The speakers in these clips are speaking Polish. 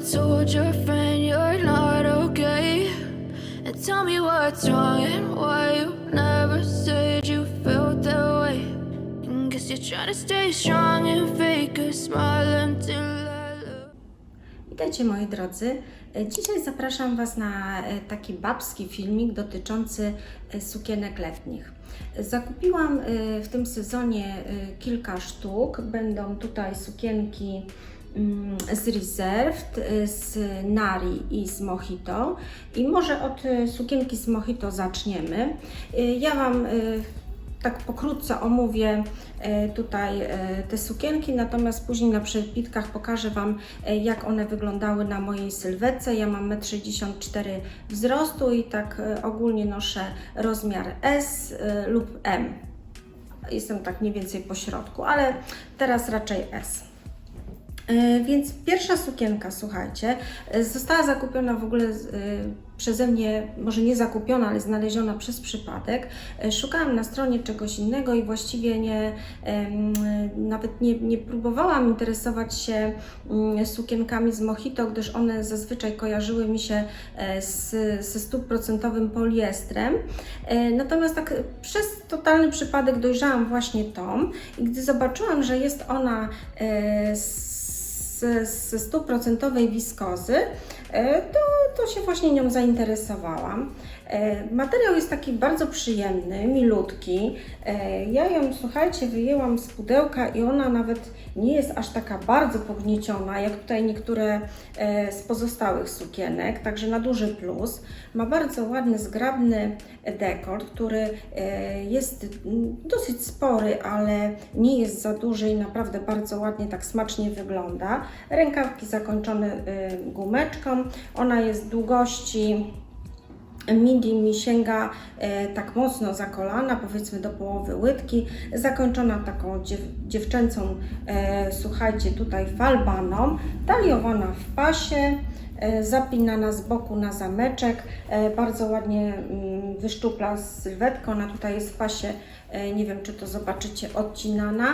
told your friend you're not okay? And tell me what's wrong and why you never said you felt that way. And guess you're trying to stay strong and fake a smile until I look. Witajcie moi drodzy. E, Dzisiaj zapraszam Was na e, taki babski filmik dotyczący e, sukienek letnich. Zakupiłam w tym sezonie kilka sztuk. Będą tutaj sukienki z Reserved, e, z Nari i z Mojito. I może od e, sukienki z Mojito zaczniemy. E, Ja Wam tak pokrótce omówię tutaj te sukienki, natomiast później na przebitkach pokażę Wam, jak one wyglądały na mojej sylwetce. Ja mam 1,64 m wzrostu i tak ogólnie noszę rozmiar S lub M. Jestem tak mniej więcej po środku, ale teraz raczej S. E, Więc pierwsza sukienka, słuchajcie, e, została zakupiona w ogóle e, przeze mnie, może nie zakupiona, ale znaleziona przez przypadek. Szukałam na stronie czegoś innego i właściwie nie, nawet nie, nie próbowałam interesować się mm, sukienkami z Mojito, gdyż one zazwyczaj kojarzyły mi się z, ze stuprocentowym poliestrem. Natomiast tak przez totalny przypadek dojrzałam właśnie tą i gdy zobaczyłam, że jest ona z ze stuprocentowej wiskozy, e, to, to się właśnie nią zainteresowałam. E, Materiał jest taki bardzo przyjemny, milutki. E, Ja ją, słuchajcie, wyjęłam z pudełka i ona nawet nie jest aż taka bardzo pognieciona, jak tutaj niektóre e, z pozostałych sukienek, także na duży plus. Ma bardzo ładny, zgrabny dekor, który jest dosyć spory, ale nie jest za duży i naprawdę bardzo ładnie, tak smacznie wygląda. Rękawki zakończone gumeczką. Ona jest długości midi mi sięga e, tak mocno za kolana, powiedzmy do połowy łydki, zakończona taką dziew, dziewczęcą, e, słuchajcie, tutaj falbaną, taliowana w pasie, e, zapinana z boku na zameczek, bardzo ładnie mm, wyszczupla z sylwetką, ona tutaj jest w pasie, nie wiem czy to zobaczycie, odcinana.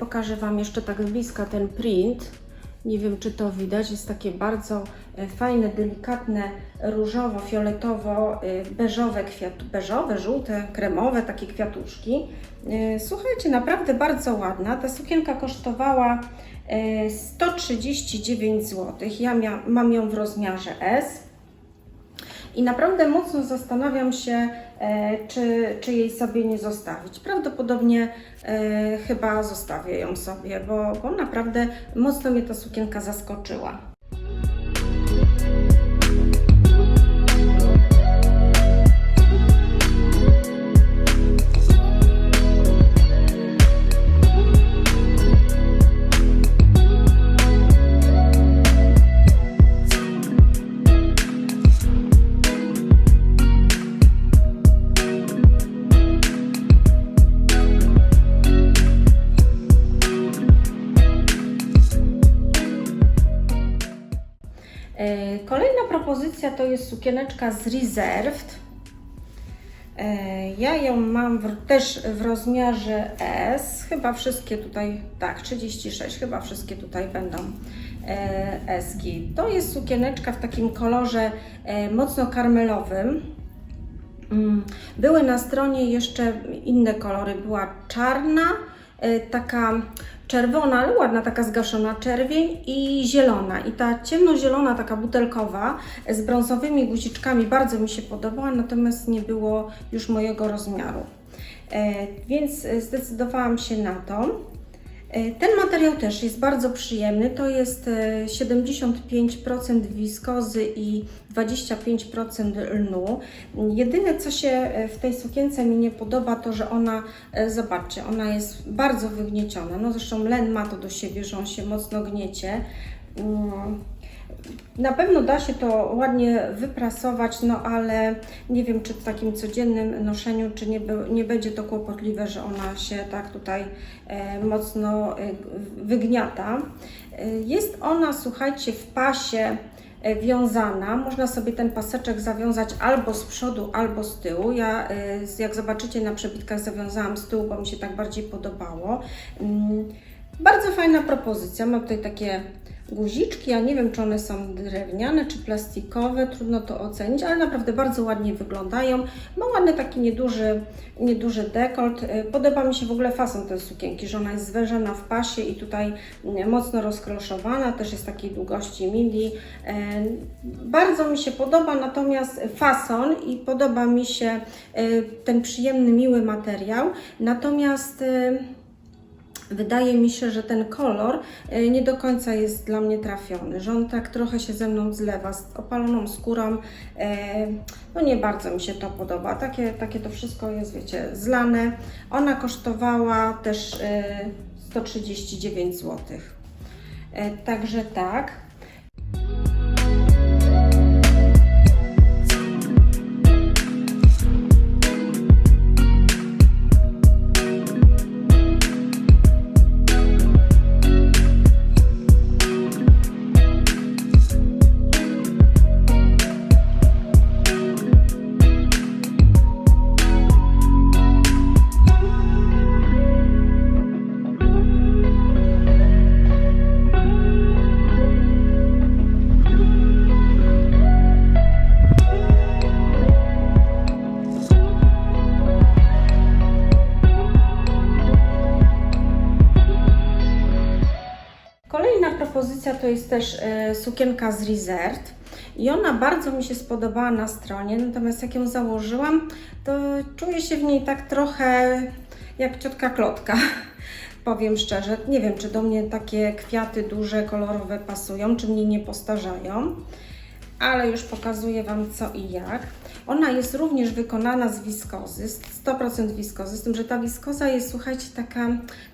Pokażę Wam jeszcze tak bliska ten print. Nie wiem, czy to widać. Jest takie bardzo e, fajne, delikatne, różowo-fioletowo-beżowe kwiatu, beżowe, żółte, kremowe, takie kwiatuszki. E, Słuchajcie, naprawdę bardzo ładna. Ta sukienka kosztowała e, 139 zł. Ja mia, mam ją w rozmiarze S. I naprawdę mocno zastanawiam się, e, czy, czy jej sobie nie zostawić. Prawdopodobnie e, chyba zostawię ją sobie, bo, bo naprawdę mocno mnie ta sukienka zaskoczyła. Kolejna propozycja to jest sukieneczka z Reserved. E, Ja ją mam w, też w rozmiarze S. Chyba wszystkie tutaj, tak, 36, chyba wszystkie tutaj będą e, eski. To jest sukieneczka w takim kolorze e, mocno karmelowym. Mm, Były na stronie jeszcze inne kolory. Była czarna, e, taka czerwona, ale ładna, taka zgaszona czerwień i zielona. I ta ciemnozielona, taka butelkowa z brązowymi guziczkami bardzo mi się podobała, natomiast nie było już mojego rozmiaru. E, Więc e, zdecydowałam się na to. E, Ten materiał też jest bardzo przyjemny. To jest e, 75% wiskozy i 25% lnu. Jedyne co się e, w tej sukience mi nie podoba, to że ona, e, zobaczcie, ona jest bardzo wygnieciona. No zresztą len ma to do siebie, że on się mocno gniecie. Na pewno da się to ładnie wyprasować, no ale nie wiem, czy w takim codziennym noszeniu, czy nie, nie będzie to kłopotliwe, że ona się tak tutaj e, mocno e, wygniata. E, jest ona, słuchajcie, w pasie e, wiązana. Można sobie ten paseczek zawiązać albo z przodu, albo z tyłu. Ja, e, jak zobaczycie na przebitkach, zawiązałam z tyłu, bo mi się tak bardziej podobało. Mm, Bardzo fajna propozycja. Mam tutaj takie guziczki. Ja nie wiem, czy one są drewniane, czy plastikowe, trudno to ocenić, ale naprawdę bardzo ładnie wyglądają. Ma ładny taki nieduży, nieduży dekolt. Y, Podoba mi się w ogóle fason tej sukienki, że ona jest zwężona w pasie i tutaj y, mocno rozkroszowana, też jest takiej długości midi. Y, Bardzo mi się podoba, natomiast fason i podoba mi się y, ten przyjemny, miły materiał. Natomiast wydaje mi się, że ten kolor y, nie do końca jest dla mnie trafiony, że on tak trochę się ze mną zlewa z opaloną skórą. y, No nie bardzo mi się to podoba. Takie, takie to wszystko jest, wiecie, zlane. Ona kosztowała też y, 139 zł. Także tak. Propozycja to jest też e, sukienka z Rizert. I ona bardzo mi się spodobała na stronie, natomiast jak ją założyłam, to czuję się w niej tak trochę jak ciotka Klotka. Powiem szczerze, nie wiem, czy do mnie takie kwiaty duże, kolorowe pasują, czy mnie nie postarzają, ale już pokazuję Wam co i jak. Ona jest również wykonana z wiskozy, 100% wiskozy, z tym, że ta wiskoza jest, słuchajcie, taka,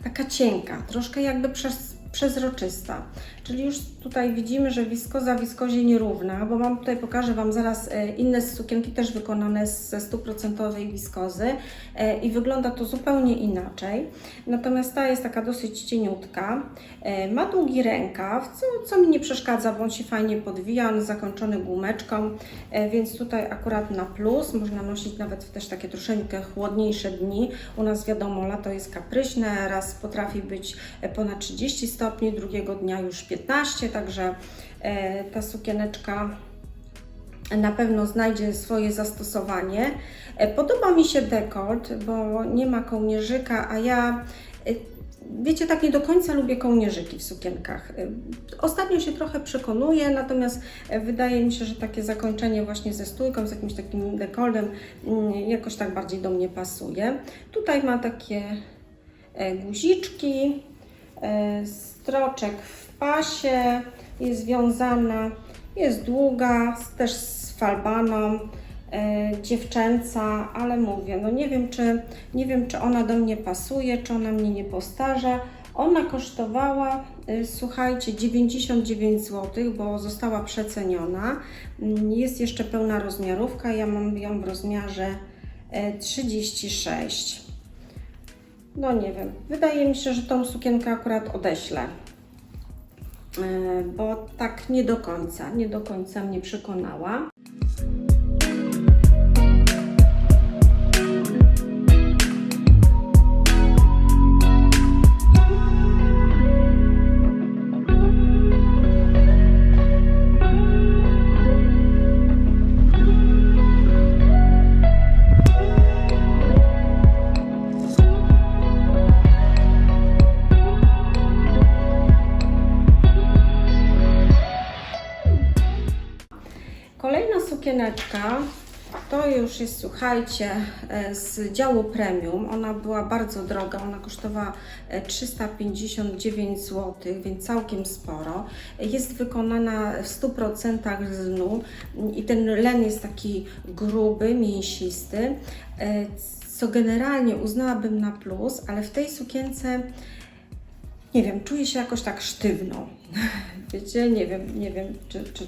taka cienka, troszkę jakby przez, przezroczysta. Czyli już tutaj widzimy, że wiskoza wiskozie nierówna, bo mam tutaj, pokażę Wam zaraz e, inne sukienki też wykonane ze 100% wiskozy e, i wygląda to zupełnie inaczej. Natomiast ta jest taka dosyć cieniutka, e, ma długi rękaw, co, co mi nie przeszkadza, bo on się fajnie podwija, on jest zakończony gumeczką, więc tutaj akurat na plus, można nosić nawet w też takie troszeczkę chłodniejsze dni. U nas wiadomo, lato jest kapryśne, raz potrafi być ponad 30 stopni, drugiego dnia już 15, także e, ta sukieneczka na pewno znajdzie swoje zastosowanie. E, Podoba mi się dekolt, bo nie ma kołnierzyka, a ja e, wiecie, tak nie do końca lubię kołnierzyki w sukienkach. Ostatnio się trochę przekonuję, natomiast wydaje mi się, że takie zakończenie właśnie ze stójką, z jakimś takim dekoltem mm, jakoś tak bardziej do mnie pasuje. Tutaj ma takie guziczki, stroczek w pasie, jest związana, jest długa, też z falbaną, e, dziewczęca, ale mówię, no nie wiem, czy, nie wiem, czy ona do mnie pasuje, czy ona mnie nie postarza. Ona kosztowała, e, słuchajcie, 99 zł, bo została przeceniona. Mm, Jest jeszcze pełna rozmiarówka, ja mam ją w rozmiarze e, 36. No nie wiem, wydaje mi się, że tą sukienkę akurat odeślę. E, Bo tak nie do końca, nie do końca mnie przekonała. To już jest, słuchajcie, e, z działu premium. Ona była bardzo droga, ona kosztowała e, 359 zł, więc całkiem sporo. Jest wykonana w 100% z lnu i ten len jest taki gruby, mięsisty, e, co generalnie uznałabym na plus, ale w tej sukience nie wiem, czuję się jakoś tak sztywno. Wiecie, nie wiem, nie wiem, czy, czy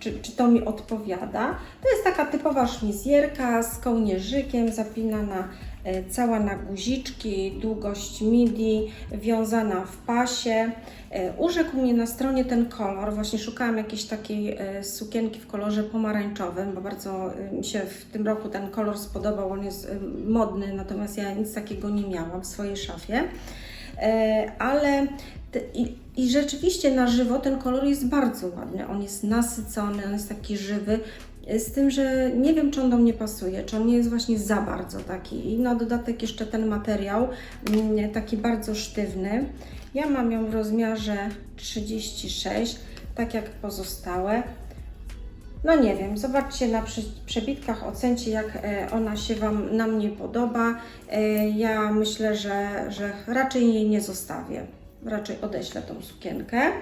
czy, czy to mi odpowiada. To jest taka typowa szmizjerka z kołnierzykiem, zapinana e, cała na guziczki, długość midi, wiązana w pasie. E, Urzekł mnie na stronie ten kolor, właśnie szukałam jakiejś takiej e, sukienki w kolorze pomarańczowym, bo bardzo mi się w tym roku ten kolor spodobał, on jest modny, natomiast ja nic takiego nie miałam w swojej szafie. ale te- i, i rzeczywiście na żywo ten kolor jest bardzo ładny. On jest nasycony, on jest taki żywy. Z tym, że nie wiem, czy on do mnie pasuje, czy on nie jest właśnie za bardzo taki. I na dodatek jeszcze ten materiał, mm, taki bardzo sztywny. Ja mam ją w rozmiarze 36, tak jak pozostałe. No nie wiem, zobaczcie na przebitkach, ocencie jak e, ona się Wam na mnie podoba. E, Ja myślę, że, że raczej jej nie zostawię. Raczej odeślę tą sukienkę.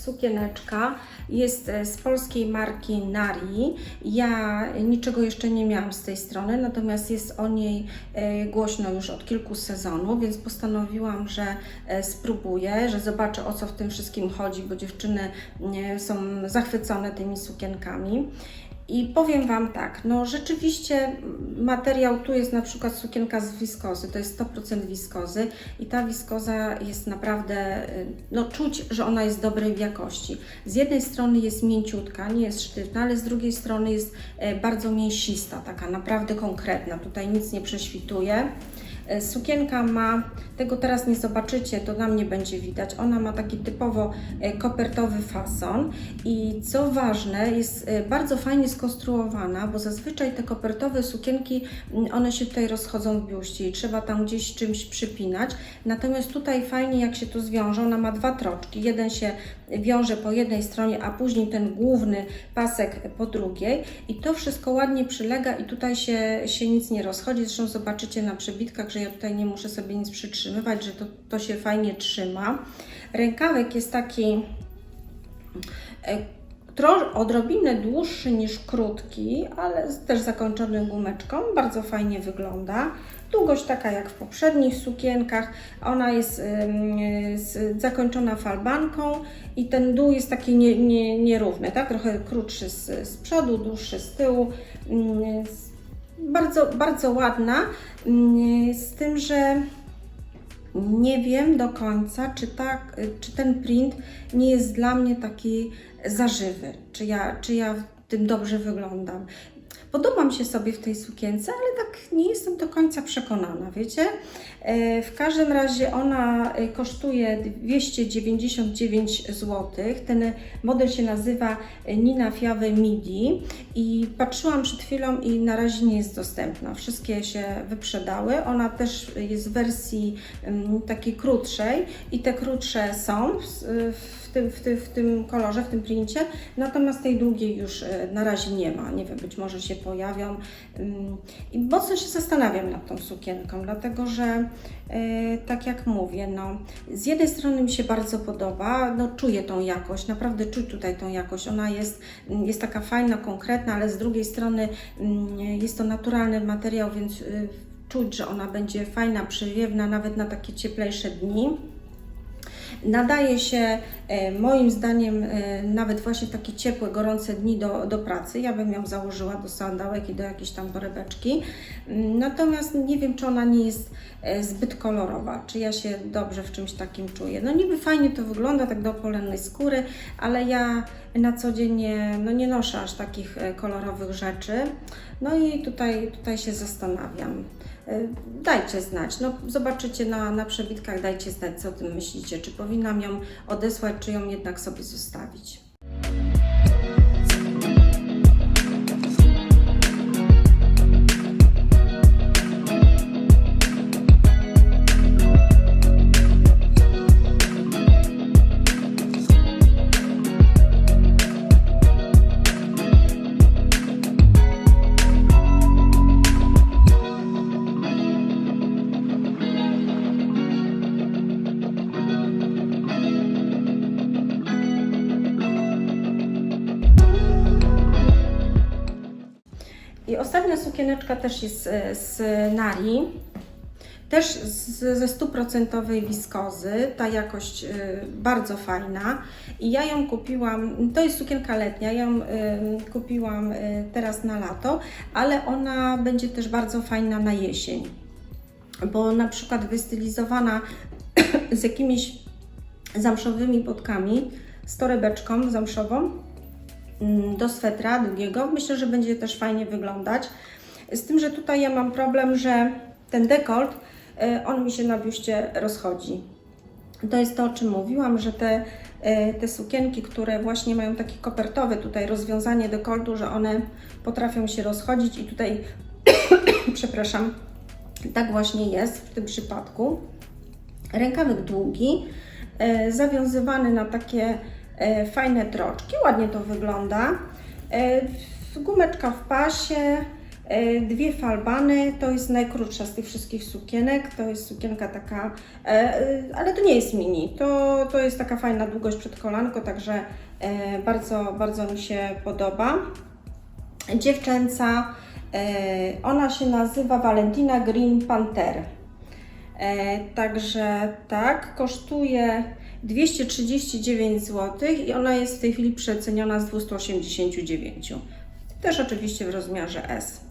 Sukieneczka jest e, z polskiej marki Nari. Ja niczego jeszcze nie miałam z tej strony, natomiast jest o niej e, głośno już od kilku sezonów, więc postanowiłam, że e, spróbuję, że zobaczę o co w tym wszystkim chodzi, bo dziewczyny e, są zachwycone tymi sukienkami. I powiem Wam tak, no rzeczywiście materiał tu jest na przykład sukienka z wiskozy, to jest 100% wiskozy i ta wiskoza jest naprawdę, y, no czuć, że ona jest dobrej jakości. Z jednej strony jest mięciutka, nie jest sztywna, ale z drugiej strony jest e, bardzo mięsista, taka naprawdę konkretna, tutaj nic nie prześwituje. E, Sukienka ma, tego teraz nie zobaczycie, to na mnie będzie widać, ona ma taki typowo e, kopertowy fason. I co ważne, jest e, bardzo fajnie skonstruowana, bo zazwyczaj te kopertowe sukienki, mm, one się tutaj rozchodzą w biuście i trzeba tam gdzieś czymś przypinać, natomiast tutaj fajnie jak się to zwiąże, ona ma dwa troczki, jeden się wiąże po jednej stronie, a później ten główny pasek po drugiej i to wszystko ładnie przylega i tutaj się, się nic nie rozchodzi, zresztą zobaczycie na przebitkach, że ja tutaj nie muszę sobie nic przytrzymywać, że to, to się fajnie trzyma. Rękawek jest taki e, odrobinę dłuższy niż krótki, ale też zakończony gumeczką, bardzo fajnie wygląda. Długość taka jak w poprzednich sukienkach, ona jest zakończona falbanką i ten dół jest taki nie, nie, nierówny, tak? trochę krótszy z, z przodu, dłuższy z tyłu. Bardzo, bardzo ładna, z tym, że nie wiem do końca, czy, tak, czy ten print nie jest dla mnie taki zażywy, czy ja, czy ja w tym dobrze wyglądam. Podoba mi się sobie w tej sukience, ale tak nie jestem do końca przekonana, wiecie? E, W każdym razie ona e, kosztuje 299 zł. Ten model się nazywa Nina Fiave Midi i patrzyłam przed chwilą i na razie nie jest dostępna. Wszystkie się wyprzedały. Ona też jest w wersji mm, takiej krótszej i te krótsze są w, tym, w, tym, w tym kolorze, w tym princie, natomiast tej długiej już e, na razie nie ma. Nie wiem, być może się pojawią. Ym, I mocno się zastanawiam nad tą sukienką, dlatego że e, tak jak mówię, no, z jednej strony mi się bardzo podoba, no, czuję tą jakość, naprawdę czuć tutaj tą jakość. Ona jest, mm, jest taka fajna, konkretna, ale z drugiej strony mm, jest to naturalny materiał, więc y, czuć, że ona będzie fajna, przewiewna, nawet na takie cieplejsze dni. Nadaje się e, moim zdaniem e, nawet właśnie takie ciepłe, gorące dni do, do pracy. Ja bym ją założyła do sandałek i do jakiejś tam torebeczki. Mm, Natomiast nie wiem, czy ona nie jest e, zbyt kolorowa, czy ja się dobrze w czymś takim czuję. No niby fajnie to wygląda, tak do polennej skóry, ale ja na co dzień nie, no nie noszę aż takich kolorowych rzeczy. No i tutaj, tutaj się zastanawiam. E, Dajcie znać, no zobaczycie na, na przebitkach, dajcie znać, co o tym myślicie. Czy powinnam ją odesłać, czy ją jednak sobie zostawić. Sukieneczka też jest e, z Nari. Też z, ze stuprocentowej wiskozy. Ta jakość y, bardzo fajna. I ja ją kupiłam, to jest sukienka letnia, ja ją y, kupiłam teraz na lato, ale ona będzie też bardzo fajna na jesień. Bo na przykład wystylizowana z jakimiś zamszowymi podkami, z torebeczką zamszową mm, do swetra długiego, myślę, że będzie też fajnie wyglądać. Z tym, że tutaj ja mam problem, że ten dekolt, y, on mi się na biuście rozchodzi. To jest to, o czym mówiłam, że te, y, te sukienki, które właśnie mają taki kopertowy tutaj rozwiązanie dekoltu, że one potrafią się rozchodzić i tutaj, przepraszam, tak właśnie jest w tym przypadku. Rękawek długi, e, zawiązywany na takie fajne troczki, ładnie to wygląda. Gumeczka w pasie, dwie falbany, to jest najkrótsza z tych wszystkich sukienek, to jest sukienka taka, e, e, ale to nie jest mini, to, to jest taka fajna długość przed kolanko, także e, bardzo, bardzo mi się podoba. Dziewczęca, e, ona się nazywa Valentina Green Panther. E, także tak, kosztuje 239 zł i ona jest w tej chwili przeceniona z 289. Też oczywiście w rozmiarze S.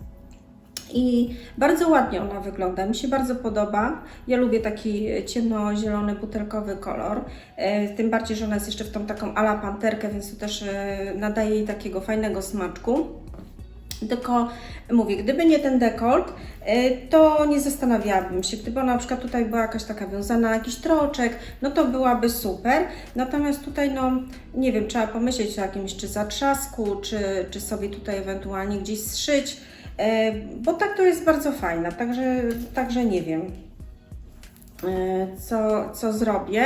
I bardzo ładnie ona wygląda, mi się bardzo podoba. Ja lubię taki ciemnozielony, butelkowy kolor. E, tym bardziej, że ona jest jeszcze w tą taką ala panterkę, więc to też e, nadaje jej takiego fajnego smaczku. Tylko mówię, gdyby nie ten dekolt, y, to nie zastanawiałabym się. Gdyby ona na przykład tutaj była jakaś taka wiązana, jakiś troczek, no to byłaby super. Natomiast tutaj, no nie wiem, trzeba pomyśleć o jakimś czy zatrzasku, czy, czy sobie tutaj ewentualnie gdzieś zszyć, bo tak to jest bardzo fajna, także, także nie wiem, y, co, co zrobię.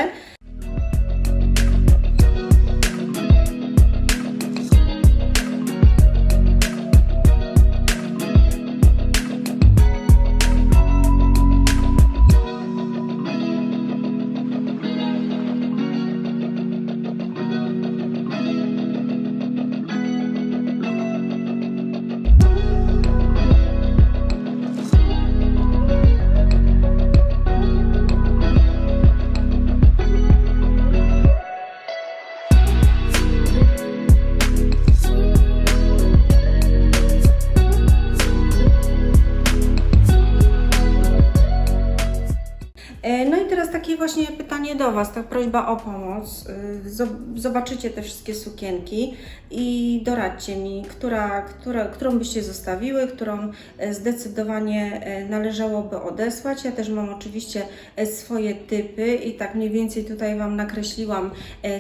Pytanie do Was, ta prośba o pomoc. Y, zob- Zobaczycie te wszystkie sukienki i doradźcie mi, która, która, którą byście zostawiły, którą e, zdecydowanie e, należałoby odesłać. Ja też mam oczywiście e, swoje typy i tak mniej więcej tutaj Wam nakreśliłam,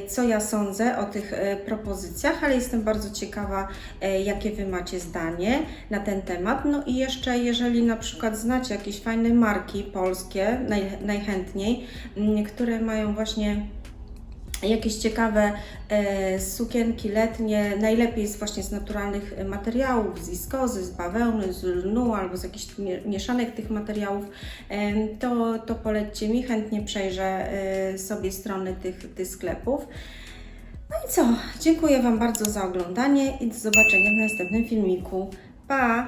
co ja sądzę o tych propozycjach, ale jestem bardzo ciekawa, jakie Wy macie zdanie na ten temat. No i jeszcze, jeżeli na przykład znacie jakieś fajne marki polskie, naj, najchętniej, które mają właśnie jakieś ciekawe e, sukienki letnie, najlepiej jest właśnie z naturalnych e, materiałów, z wiskozy, z bawełny, z lnu albo z jakichś mie- mieszanek tych materiałów, em, to, to polećcie mi, chętnie przejrzę e, sobie strony tych, tych sklepów. No i co? Dziękuję Wam bardzo za oglądanie i do zobaczenia w następnym filmiku. Pa!